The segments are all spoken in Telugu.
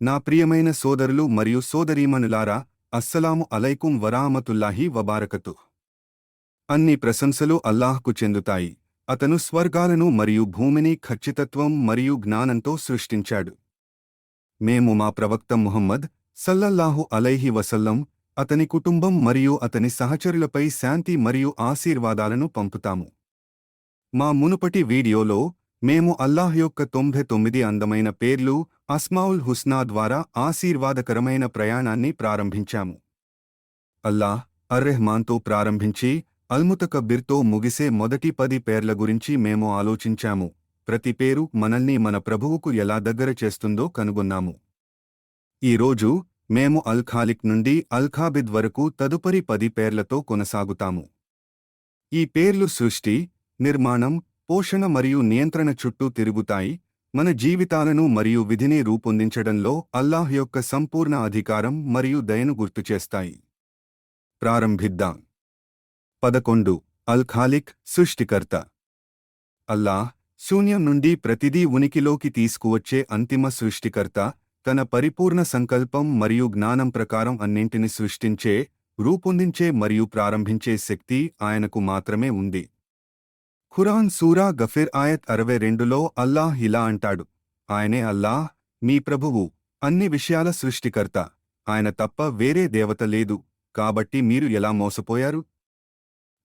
నా ప్రియమైన సోదరులు మరియు సోదరీమణులారా అస్సలాము అలైకుం వరామతుల్లాహి వబారకతు. అన్ని ప్రశంసలు అల్లాహ్కు చెందుతాయి. అతను స్వర్గాలను మరియు భూమిని ఖచ్చితత్వం మరియు జ్ఞానంతో సృష్టించాడు. మేము మా ప్రవక్త ముహమ్మద్ సల్లల్లాహు అలైహి వసల్లం అతని కుటుంబం మరియు అతని సహచరులపై శాంతి మరియు ఆశీర్వాదాలను పంపుతాము. మా మునుపటి వీడియోలో మేము అల్లాహ్ యొక్క తొంభై తొమ్మిది అందమైన పేర్లు అస్మావుల్ హుస్నా ద్వారా ఆశీర్వాదకరమైన ప్రయాణాన్ని ప్రారంభించాము. అల్లాహ్ అర్రెహ్మాన్తో ప్రారంభించి అల్ముతకబ్బిర్తో ముగిసే మొదటి పది పేర్ల గురించి మేము ఆలోచించాము. ప్రతి పేరు మనల్ని మన ప్రభువుకు ఎలా దగ్గర చేస్తుందో కనుగొన్నాము. ఈరోజు మేము అల్ ఖాలిక్ నుండి అల్ఖాబిద్ వరకు తదుపరి పది పేర్లతో కొనసాగుతాము. ఈ పేర్లు సృష్టి నిర్మాణం పోషణ మరియు నియంత్రణ చుట్టూ తిరుగుతాయి. మన జీవితాలను మరియు విధిని రూపొందించడంలో అల్లాహ్ యొక్క సంపూర్ణ అధికారం మరియు దయను గుర్తుచేస్తాయి ప్రారంభిద్దాం. పదకొండు. అల్ ఖాలిక్ సృష్టికర్త. అల్లాహ్ శూన్యం నుండి ప్రతిదీ ఉనికిలోకి తీసుకువచ్చే అంతిమ సృష్టికర్త. తన పరిపూర్ణ సంకల్పం మరియు జ్ఞానం ప్రకారం అన్నింటిని సృష్టించే రూపొందించే మరియు ప్రారంభించే శక్తి ఆయనకు మాత్రమే ఉంది. ఖురాన్ సూరా గఫిర్ ఆయత్ అరవై రెండులో అల్లాహ్ ఇలా అంటాడు. ఆయనే అల్లాహ్ మీ ప్రభువు అన్ని విషయాల సృష్టికర్త. ఆయన తప్ప వేరే దేవత లేదు. కాబట్టి మీరు ఎలా మోసపోయారు?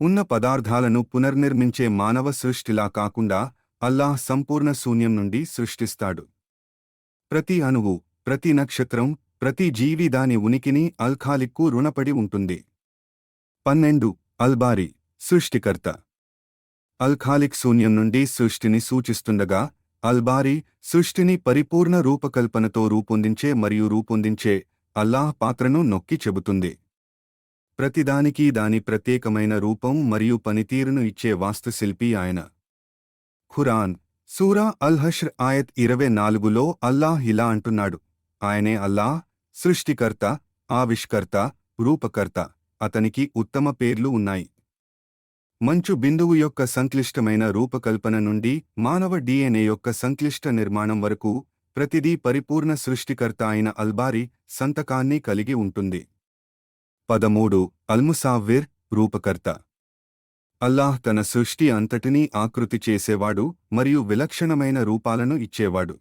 ఉన్న పదార్థాలను పునర్నిర్మించే మానవ సృష్టిలా కాకుండా అల్లాహ్ సంపూర్ణ శూన్యం నుండి సృష్టిస్తాడు. ప్రతి అణువు ప్రతి నక్షత్రం ప్రతి జీవి దాని ఉనికిని అల్ఖాలిక్కు రుణపడి ఉంటుంది. పన్నెండు అల్బారి సృష్టికర్త. అల్ఖాలిక్ శూన్యం నుండి సృష్టిని సూచిస్తుండగా అల్బారీ సృష్టిని పరిపూర్ణ రూపకల్పనతో రూపొందించే మరియు రూపొందించే అల్లాహ్ పాత్రను నొక్కి చెబుతుంది. ప్రతిదానికి దాని ప్రత్యేకమైన రూపం మరియు పనితీరును ఇచ్చే వాస్తుశిల్పి ఆయన. ఖురాన్ సూరా అల్హష్ర్ ఆయత్ ఇరవై నాలుగులో అల్లాహ్ ఇలా అంటున్నాడు. ఆయనే అల్లాహ్ సృష్టికర్త ఆవిష్కర్త రూపకర్త. అతనికి ఉత్తమ పేర్లు ఉన్నాయి. మంచు బిందువు యొక్క సంక్లిష్టమైన రూపకల్పన నుండి మానవ డిఎన్ఏ యొక్క సంక్లిష్ట నిర్మాణం వరకు ప్రతిదీ పరిపూర్ణ సృష్టికర్త అయిన అల్బారి సంతకాన్ని కలిగి ఉంటుంది. పదమూడు. అల్ముసావ్విర్ రూపకర్త. అల్లాహ్ తన సృష్టి అంతటినీ ఆకృతి చేసేవాడు మరియు విలక్షణమైన రూపాలను ఇచ్చేవాడు.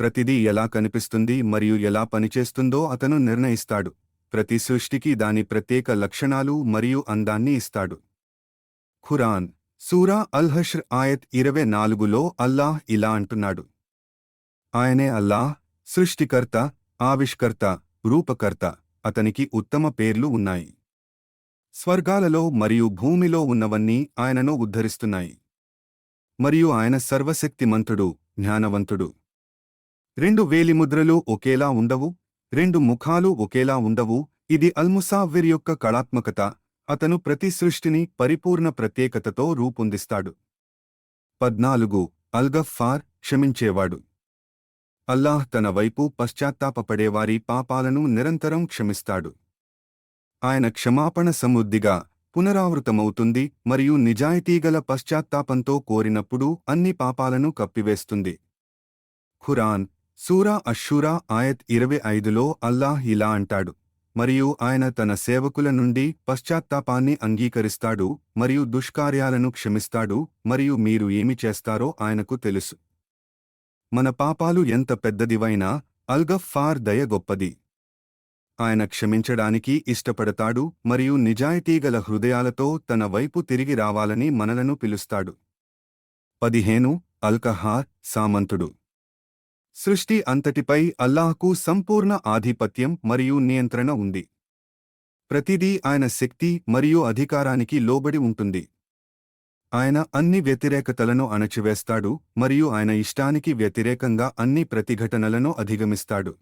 ప్రతిదీ ఎలా కనిపిస్తుంది మరియు ఎలా పనిచేస్తుందో అతను నిర్ణయిస్తాడు. ప్రతి సృష్టికి దాని ప్రత్యేక లక్షణాలు మరియు అందాన్ని ఇస్తాడు. ఖురాన్ సూరా అల్ హష్ర్ ఆయత్ ఇరవై నాలుగులో అల్లాహ్ ఇలా అంటున్నాడు. ఆయనే అల్లాహ్ సృష్టికర్త ఆవిష్కర్త రూపకర్త అతనికి ఉత్తమ పేర్లు ఉన్నాయి. స్వర్గాలలో మరియు భూమిలో ఉన్నవన్నీ ఆయనను ఉద్ధరిస్తున్నాయి. మరియు ఆయన సర్వశక్తిమంతుడు జ్ఞానవంతుడు. రెండు వేలిముద్రలు ఒకేలా ఉండవు రెండు ముఖాలు ఒకేలా ఉండవు ఇది అల్ముసావిర్ యొక్క కళాత్మకత అతను ప్రతి సృష్టిని పరిపూర్ణ ప్రత్యేకతతో రూపొందిస్తాడు. పద్నాలుగు. అల్గఫార్ క్షమించేవాడు. అల్లాహ్ తన వైపు పశ్చాత్తాపపడేవారి పాపాలను నిరంతరం క్షమిస్తాడు. ఆయన క్షమాపణ సమృద్ధిగా పునరావృతమవుతుంది మరియు నిజాయితీగల పశ్చాత్తాపంతో కోరినప్పుడు అన్ని పాపాలను కప్పివేస్తుంది. ఖురాన్. సూరా అషూరా ఆయత్ ఇరవై ఐదులో అల్లాహ్ ఇలా అంటాడు. మరియు ఆయన తన సేవకుల నుండి పశ్చాత్తాపాన్ని అంగీకరిస్తాడు మరియు దుష్కార్యాలను క్షమిస్తాడు మరియు మీరు ఏమి చేస్తారో ఆయనకు తెలుసు. మన పాపాలు ఎంత పెద్దదివైనా అల్గఫార్ దయ గొప్పది. ఆయన క్షమించడానికి ఇష్టపడతాడు మరియు నిజాయితీగల హృదయాలతో తన వైపు తిరిగి రావాలని మనలను పిలుస్తాడు. పదిహేను అల్కహార్ సామంతుడు. సృష్టి అంతటిపై అల్లాహ్కు సంపూర్ణ ఆధిపత్యం మరియు నియంత్రణ ఉంది. ప్రతిదీ ఆయన శక్తి మరియు అధికారానికి లోబడి ఉంటుంది. ఆయన అన్ని వ్యతిరేకతలను అణచివేస్తాడు మరియు ఆయన ఇష్టానికి వ్యతిరేకంగా అన్ని ప్రతిఘటనలను అధిగమిస్తాడు.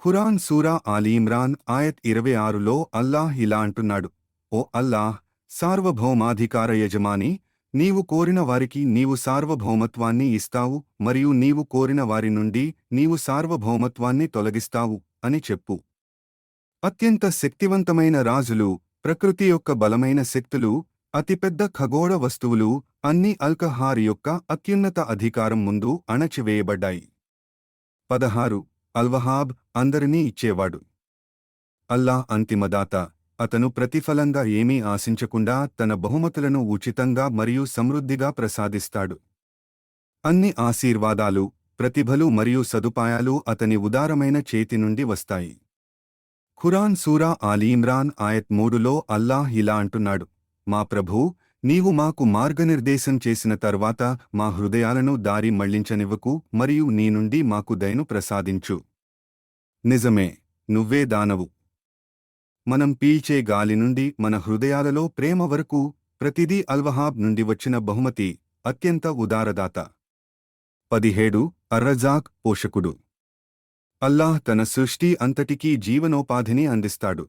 ఖురాన్ సూరా ఆలీమ్రాన్ ఆయత్ ఇరవై ఆరులో అల్లాహ్ ఇలా అంటున్నాడు ఓ అల్లాహ్ సార్వభౌమాధికార యజమాని నీవు కోరిన వారికి నీవు సార్వభౌమత్వాన్ని ఇస్తావు మరియు నీవు కోరిన వారి నుండి నీవు సార్వభౌమత్వాన్ని తొలగిస్తావు అని చెప్పు. అత్యంత శక్తివంతమైన రాజులు ప్రకృతి యొక్క బలమైన శక్తులు అతిపెద్ద ఖగోళ వస్తువులు అన్ని అల్కహార్ యొక్క అత్యున్నత అధికారం ముందు అణచివేయబడ్డాయి. పదహారు. అల్వహాబ్ అందరినీ ఇచ్చేవాడు. అల్లాహ్ అంతిమదాత. అతను ప్రతిఫలంగా ఏమీ ఆశించకుండా తన బహుమతులను ఉచితంగా మరియు సమృద్ధిగా ప్రసాదిస్తాడు. అన్ని ఆశీర్వాదాలు ప్రతిభలు మరియు సదుపాయాలు అతని ఉదారమైన చేతి నుండి వస్తాయి. ఖురాన్ సూరా ఆలీమ్రాన్ ఆయత్ మూడులో అల్లాహ్ ఇలా అంటున్నాడు మా ప్రభూ నీవు మాకు మార్గనిర్దేశం చేసిన తర్వాత మా హృదయాలను దారి మళ్ళించనివ్వకు మరియు నీ నుండి మాకు దయను ప్రసాదించు. నిజమే నువ్వే దానవు. మనం పీల్చే గాలి నుండి మన హృదయాలలో ప్రేమ వరకు ప్రతిదీ అల్వహాబ్ నుండి వచ్చిన బహుమతి అత్యంత ఉదారదాత. పదిహేడు అర్రజాక్ పోషకుడు. అల్లాహ్ తన సృష్టి అంతటికీ జీవనోపాధిని అందిస్తాడు.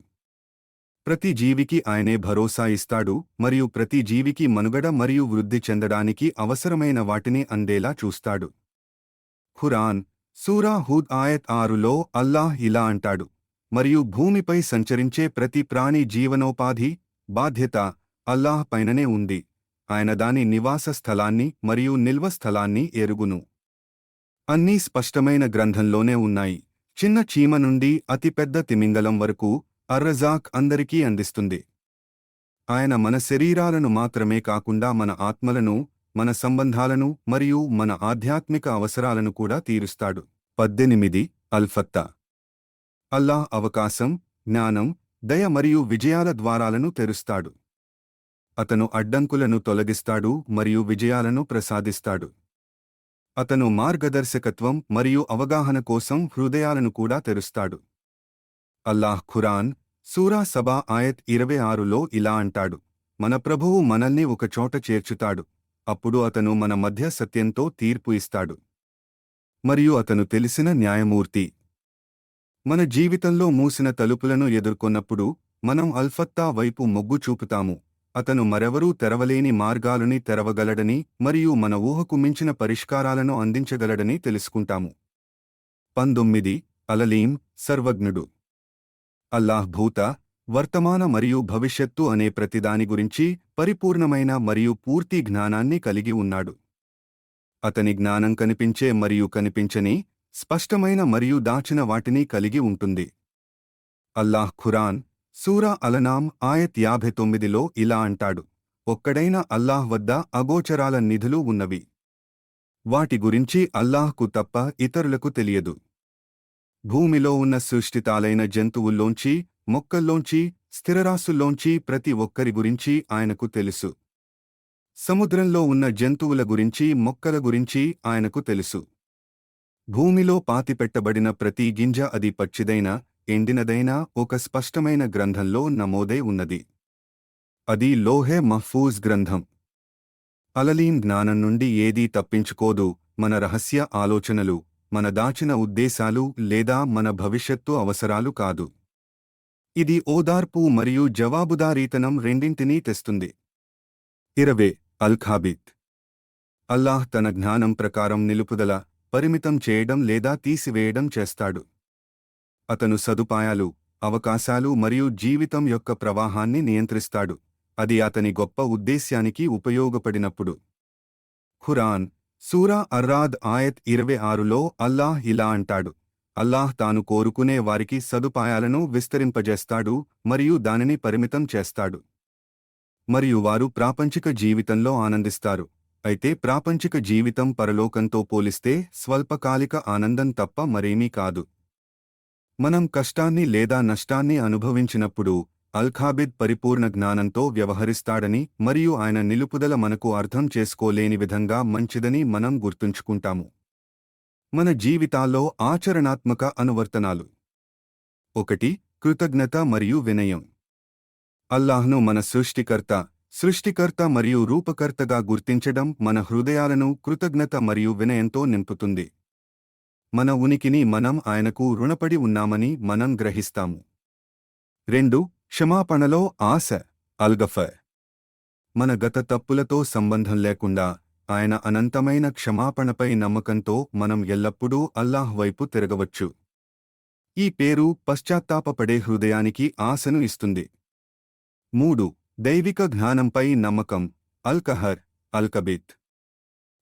ప్రతి జీవికి ఆయనే భరోసా ఇస్తాడు మరియు ప్రతి జీవికి మనుగడ మరియు వృద్ధి చెందడానికి అవసరమైన వాటిని అందేలా చూస్తాడు. ఖురాన్ సూరా హూద్ ఆయత్ ఆరులో అల్లాహ్ ఇలా అంటాడు. మరియు భూమిపై సంచరించే ప్రతి ప్రాణి జీవనోపాధి బాధ్యత అల్లాహ్ పైననే ఉంది. ఆయన దాని నివాస స్థలాన్ని మరియు నిల్వ స్థలాన్ని ఎరుగును. అన్నీ స్పష్టమైన గ్రంథంలోనే ఉన్నాయి. చిన్న చీమ నుండి అతిపెద్ద తిమింగలం వరకు అర్రజాక్ అందరికీ అందిస్తుంది. ఆయన మన శరీరాలను మాత్రమే కాకుండా మన ఆత్మలను మన సంబంధాలను మరియు మన ఆధ్యాత్మిక అవసరాలను కూడా తీరుస్తాడు. పద్దెనిమిది అల్ఫత్తా అల్లాహ్ అవకాశం జ్ఞానం దయ మరియు విజయాల ద్వారాలను తెరుస్తాడు. అతను అడ్డంకులను తొలగిస్తాడు మరియు విజయాలను ప్రసాదిస్తాడు. అతను మార్గదర్శకత్వం మరియు అవగాహన కోసం హృదయాలను కూడా తెరుస్తాడు. అల్లాహ్ ఖురాన్ సూరా సభా ఆయత్ ఇరవై ఆరులో ఇలా అంటాడు. మన ప్రభువు మనల్ని ఒకచోట చేర్చుతాడు. అప్పుడు అతను మన మధ్య సత్యంతో తీర్పు ఇస్తాడు. మరియు అతను తెలిసిన న్యాయమూర్తి మన జీవితంలో మూసిన తలుపులను ఎదుర్కొన్నప్పుడు మనం అల్ఫత్తా వైపు మొగ్గు చూపుతాము. అతను మరెవరూ తెరవలేని మార్గాలని తెరవగలడని మరియు మన ఊహకు మించిన పరిష్కారాలను అందించగలడని తెలుసుకుంటాము. పంతొమ్మిది. అలలీం సర్వజ్ఞుడు. అల్లాహ్ భూత వర్తమాన మరియు భవిష్యత్తు అనే ప్రతిదాని గురించి పరిపూర్ణమైన మరియు పూర్తి జ్ఞానాన్ని కలిగి ఉన్నాడు. అతని జ్ఞానం కనిపించే మరియు కనిపించని స్పష్టమైన మరియు దాచిన వాటిని కలిగి ఉంటుంది. అల్లాహ్ ఖురాన్ సూరా అలనాం ఆయత్ యాభై తొమ్మిదిలో ఇలా అంటాడు. ఒక్కడైన అల్లాహ్ వద్ద అగోచరాల నిధులు ఉన్నవి. వాటి గురించి అల్లాహ్కు తప్ప ఇతరులకు తెలియదు. భూమిలో ఉన్న సృష్టితాలైన జంతువుల్లోంచి మొక్కల్లోంచి స్థిరరాశుల్లోంచి ప్రతి ఒక్కరి గురించి ఆయనకు తెలుసు. సముద్రంలో ఉన్న జంతువుల గురించి మొక్కల గురించి ఆయనకు తెలుసు. భూమిలో పాతిపెట్టబడిన ప్రతి గింజ అది పచ్చిదైనా ఎండినదైనా ఒక స్పష్టమైన గ్రంథంలో నమోదై ఉన్నది. అది లోహే మహ్ఫూజ్ గ్రంథం. అలలీం జ్ఞానం నుండి ఏదీ తప్పించుకోదు మన రహస్య ఆలోచనలు మన దాచిన ఉద్దేశాలు లేదా మన భవిష్యత్తు అవసరాలు కాదు. ఇది ఓదార్పు మరియు జవాబుదారీతనం రెండింటినీ తెస్తుంది. ఇరవే అల్ఖాబిత్. అల్లాహ్ తన జ్ఞానం ప్రకారం నిలుపుదల పరిమితం చేయడం లేదా తీసివేయడం చేస్తాడు. అతను సదుపాయాలు అవకాశాలు మరియు జీవితం యొక్క ప్రవాహాన్ని నియంత్రిస్తాడు. అది అతని గొప్ప ఉద్దేశ్యానికి ఉపయోగపడినప్పుడు. ఖురాన్ సూరా అర్రాద్ ఆయత్ ఇరవై ఆరులో అల్లాహ్ ఇలా అంటాడు. అల్లాహ్ తాను కోరుకునే వారికి సదుపాయాలను విస్తరింపజేస్తాడు మరియు దానిని పరిమితం చేస్తాడు. మరియు వారు ప్రాపంచిక జీవితంలో ఆనందిస్తారు. అయితే ప్రాపంచిక జీవితం పరలోకంతో పోలిస్తే స్వల్పకాలిక ఆనందం తప్ప మరేమీ కాదు. మనం కష్టాన్ని లేదా నష్టాన్ని అనుభవించినప్పుడు అల్ఖాబిద్ పరిపూర్ణ జ్ఞానంతో వ్యవహరిస్తాడని మరియు ఆయన నిలుపుదల మనకు అర్థం చేసుకోలేని విధంగా మంచిదని మనం గుర్తుంచుకుంటాము. మన జీవితాల్లో ఆచరణాత్మక అనువర్తనాలు. ఒకటి కృతజ్ఞత మరియు వినయం. అల్లాహ్ను మన సృష్టికర్త సృష్టికర్త మరియు రూపకర్తగా గుర్తించడం మన హృదయాలను కృతజ్ఞత మరియు వినయంతో నింపుతుంది. మన ఉనికిని మనం ఆయనకు రుణపడి ఉన్నామని మనం గ్రహిస్తాము. రెండు క్షమాపణలో ఆశ అల్గఫర్ మన గత తప్పులతో సంబంధం లేకుండా ఆయన అనంతమైన క్షమాపణపై నమ్మకంతో మనం ఎల్లప్పుడూ అల్లాహ్ వైపు తిరగవచ్చు. ఈ పేరు పశ్చాత్తాపపడే హృదయానికి ఆశను ఇస్తుంది. మూడు దైవిక జ్ఞానంపై నమ్మకం అల్కహర్ అల్కబిత్.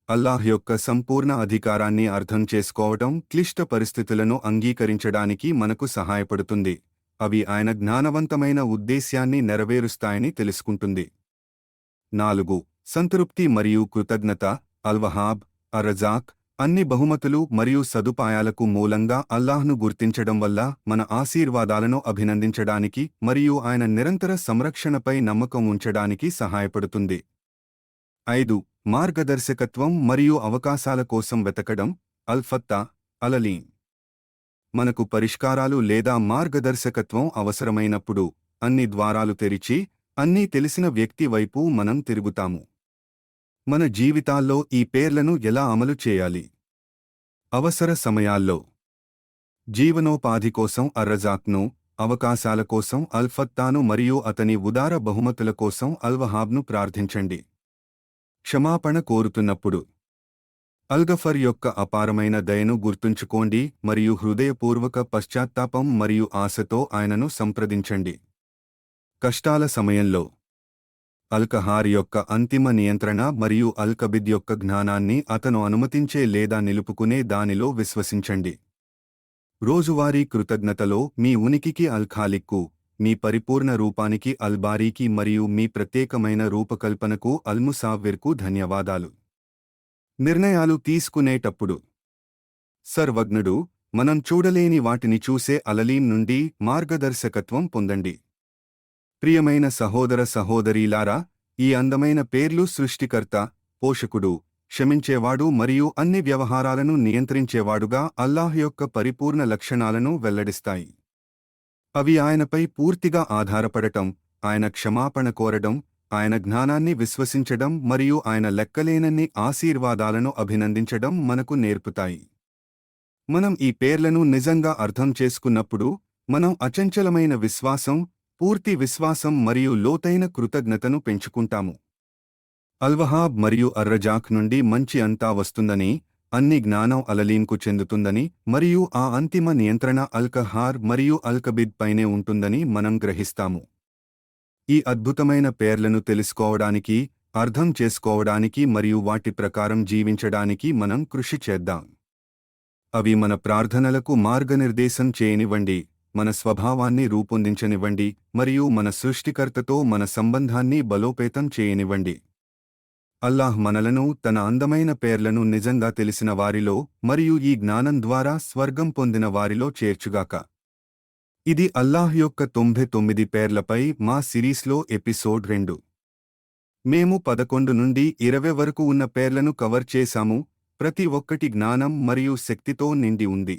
అల్లాహ్ యొక్క సంపూర్ణ అధికారాన్ని అర్థం చేసుకోవటం క్లిష్ట పరిస్థితులను అంగీకరించడానికి మనకు సహాయపడుతుంది. అవి ఆయన జ్ఞానవంతమైన ఉద్దేశ్యాన్ని నెరవేరుస్తాయని తెలుసుకుంటుంది. నాలుగు సంతృప్తి మరియు కృతజ్ఞత అల్వహాబ్ అరజాక్ అన్ని బహుమతులు మరియు సదుపాయాలకు మూలంగా అల్లాహ్ను గుర్తించడం వల్ల మన ఆశీర్వాదాలను అభినందించడానికి మరియు ఆయన నిరంతర సంరక్షణపై నమ్మకం ఉంచడానికి సహాయపడుతుంది. ఐదు మార్గదర్శకత్వం మరియు అవకాశాల కోసం వెతకడం అల్ఫత్తా అలలీం మనకు పరిష్కారాలు లేదా మార్గదర్శకత్వం అవసరమైనప్పుడు అన్ని ద్వారాలు తెరిచి అన్నీ తెలిసిన వ్యక్తి వైపు మనం తిరుగుతాము. మన జీవితాల్లో ఈ పేర్లను ఎలా అమలు చేయాలి? అవసర సమయాల్లో. జీవనోపాధి కోసం అర్రజాక్ను అవకాశాల కోసం అల్ఫత్తాను మరియు అతని ఉదార బహుమతుల కోసం అల్వహాబ్ను ప్రార్థించండి. క్షమాపణ కోరుతున్నప్పుడు. అల్గఫర్ యొక్క అపారమైన దయను గుర్తుంచుకోండి మరియు హృదయపూర్వక పశ్చాత్తాపం మరియు ఆశతో ఆయనను సంప్రదించండి. కష్టాల సమయంలో. అల్కహార్ యొక్క అంతిమ నియంత్రణ మరియు అల్కబిద్ యొక్క జ్ఞానాన్ని అతను అనుమతించే లేదా నిలుపుకునే దానిలో విశ్వసించండి. రోజువారీ కృతజ్ఞతలో మీ ఉనికికి అల్ఖాలిక్కు మీ పరిపూర్ణ రూపానికి అల్బారీకి మరియు మీ ప్రత్యేకమైన రూపకల్పనకు అల్ముసావ్విర్కు ధన్యవాదాలు. నిర్ణయాలు తీసుకునేటప్పుడు సర్వజ్ఞుడు మనం చూడలేని వాటిని చూసే అలలీం నుండి మార్గదర్శకత్వం పొందండి. ప్రియమైన సహోదర సహోదరీలారా ఈ అందమైన పేర్లు సృష్టికర్త పోషకుడు క్షమించేవాడు మరియు అన్ని వ్యవహారాలను నియంత్రించేవాడుగా అల్లాహ్ యొక్క పరిపూర్ణ లక్షణాలను వెల్లడిస్తాయి. అవి ఆయనపై పూర్తిగా ఆధారపడటం ఆయన క్షమాపణ కోరడం ఆయన జ్ఞానాన్ని విశ్వసించడం మరియు ఆయన లెక్కలేనన్ని ఆశీర్వాదాలను అభినందించడం మనకు నేర్పుతాయి. మనం ఈ పేర్లను నిజంగా అర్థం చేసుకున్నప్పుడు మనం అచంచలమైన విశ్వాసం పూర్తి విశ్వాసం మరియు లోతైన కృతజ్ఞతను పెంచుకుంటాము. అల్వహాబ్ మరియు అర్రజాక్ నుండి మంచి అంతా వస్తుందని అన్ని జ్ఞానం అలలీంకు చెందుతుందని మరియు ఆ అంతిమ నియంత్రణ అల్కహార్ మరియు అల్కబిద్ పైనే ఉంటుందని మనం గ్రహిస్తాము. ఈ అద్భుతమైన పేర్లను తెలుసుకోవడానికి అర్థం చేసుకోవడానికి మరియు వాటి ప్రకారం జీవించడానికి మనం కృషి చేద్దాం. అవి మన ప్రార్థనలకు మార్గనిర్దేశం చేయనివ్వండి. మన స్వభావాన్ని రూపొందించనివ్వండి మరియు మన సృష్టికర్తతో మన సంబంధాన్ని బలోపేతం చేయనివ్వండి. అల్లాహ్ మనలను తన అందమైన పేర్లను నిజంగా తెలిసిన వారిలో మరియు ఈ జ్ఞానం ద్వారా స్వర్గం పొందిన వారిలో చేర్చుగాక. ఇది అల్లాహ్ యొక్క తొంభై తొమ్మిది పేర్లపై మా సిరీస్లో ఎపిసోడ్ రెండు. మేము పదకొండు నుండి ఇరవై వరకు ఉన్న పేర్లను కవర్ చేశాము ప్రతి ఒక్కటి జ్ఞానం మరియు శక్తితో నిండి ఉంది.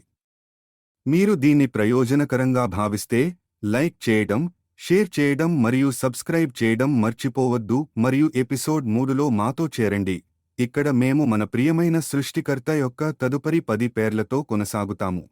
మీరు దీన్ని ప్రయోజనకరంగా భావిస్తే లైక్ చేయడం షేర్ చేయడం మరియు సబ్స్క్రైబ్ చేయడం మర్చిపోవద్దు మరియు ఎపిసోడ్ మూడులో మాతో చేరండి. ఇక్కడ మేము మన ప్రియమైన సృష్టికర్త యొక్క తదుపరి పది పేర్లతో కొనసాగుతాము.